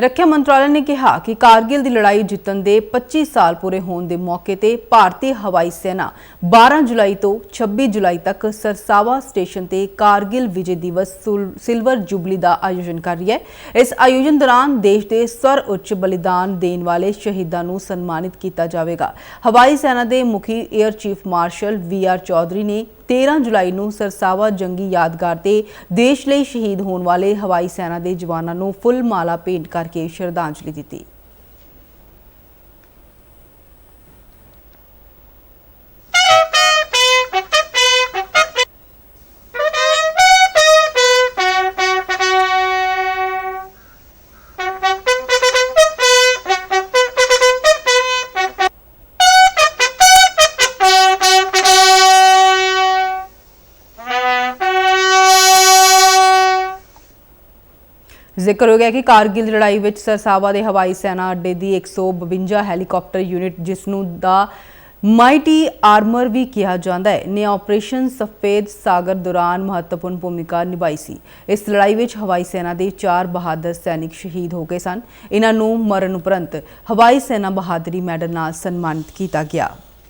ਰੱਖਿਆ ਮੰਤਰਾਲੇ ਨੇ ਕਿਹਾ ਕਿ ਕਾਰਗਿਲ ਦੀ ਲੜਾਈ ਜਿੱਤਣ ਦੇ 25 ਸਾਲ ਪੂਰੇ ਹੋਣ ਦੇ ਮੌਕੇ ਤੇ ਭਾਰਤੀ ਹਵਾਈ ਸੈਨਾ 12 ਜੁਲਾਈ ਤੋਂ 26 ਜੁਲਾਈ ਤੱਕ ਸਰਸਾਵਾ ਸਟੇਸ਼ਨ ਤੇ ਕਾਰਗਿਲ ਵਿਜੇ ਦਿਵਸ ਸਿਲਵਰ ਜੁਬਲੀ ਦਾ ਆਯੋਜਨ ਕਰ ਰਹੀ ਹੈ। ਇਸ ਆਯੋਜਨ ਦੌਰਾਨ ਦੇਸ਼ ਦੇ ਸਵਰ ਉੱਚ ਬਲੀਦਾਨ ਦੇਣ ਵਾਲੇ ਸ਼ਹੀਦਾਂ ਨੂੰ ਸਨਮਾਨਿਤ ਕੀਤਾ ਜਾਵੇਗਾ। ਹਵਾਈ ਸੈਨਾ ਦੇ ਮੁਖੀ air chief marshal V R Chaudhari ਨੇ 13 ਜੁਲਾਈ ਨੂੰ ਸਰਸਾਵਾ ਜੰਗੀ ਯਾਦਗਾਰ ਤੇ ਦੇਸ਼ ਲਈ ਸ਼ਹੀਦ ਹੋਣ ਵਾਲੇ ਹਵਾਈ ਸੈਨਾ ਦੇ ਜਵਾਨਾਂ ਨੂੰ ਫੁੱਲ ਮਾਲਾ ਭੇਂਟ ਕਰਕੇ ਸ਼ਰਧਾਂਜਲੀ ਦਿੱਤੀ। ਜ਼ਿਕਰ ਹੋ ਗਿਆ ਕਿ ਕਾਰਗਿਲ ਲੜਾਈ ਵਿੱਚ ਸਰਸਾਵਾ ਦੇ ਹਵਾਈ ਸੈਨਾ ਅੱਡੇ ਦੀ 152 ਹੈਲੀਕਾਪਟਰ ਯੂਨਿਟ, ਜਿਸ ਨੂੰ ਦਾ ਮਾਈਟੀ ਆਰਮਰ ਵੀ ਕਿਹਾ ਜਾਂਦਾ ਹੈ, ਨੇ ਆਪਰੇਸ਼ਨ ਸਫੇਦ ਸਾਗਰ ਦੌਰਾਨ ਮਹੱਤਵਪੂਰਨ ਭੂਮਿਕਾ ਨਿਭਾਈ ਸੀ। ਇਸ ਲੜਾਈ ਵਿੱਚ ਹਵਾਈ ਸੈਨਾ ਦੇ ਚਾਰ ਬਹਾਦਰ ਸੈਨਿਕ ਸ਼ਹੀਦ ਹੋ ਗਏ ਸਨ। ਇਹਨਾਂ ਨੂੰ ਮਰਨ ਉਪਰੰਤ ਹਵਾਈ ਸੈਨਾ ਬਹਾਦਰੀ ਮੈਡਲ ਨਾਲ ਸਨਮਾਨਿਤ ਕੀਤਾ ਗਿਆ।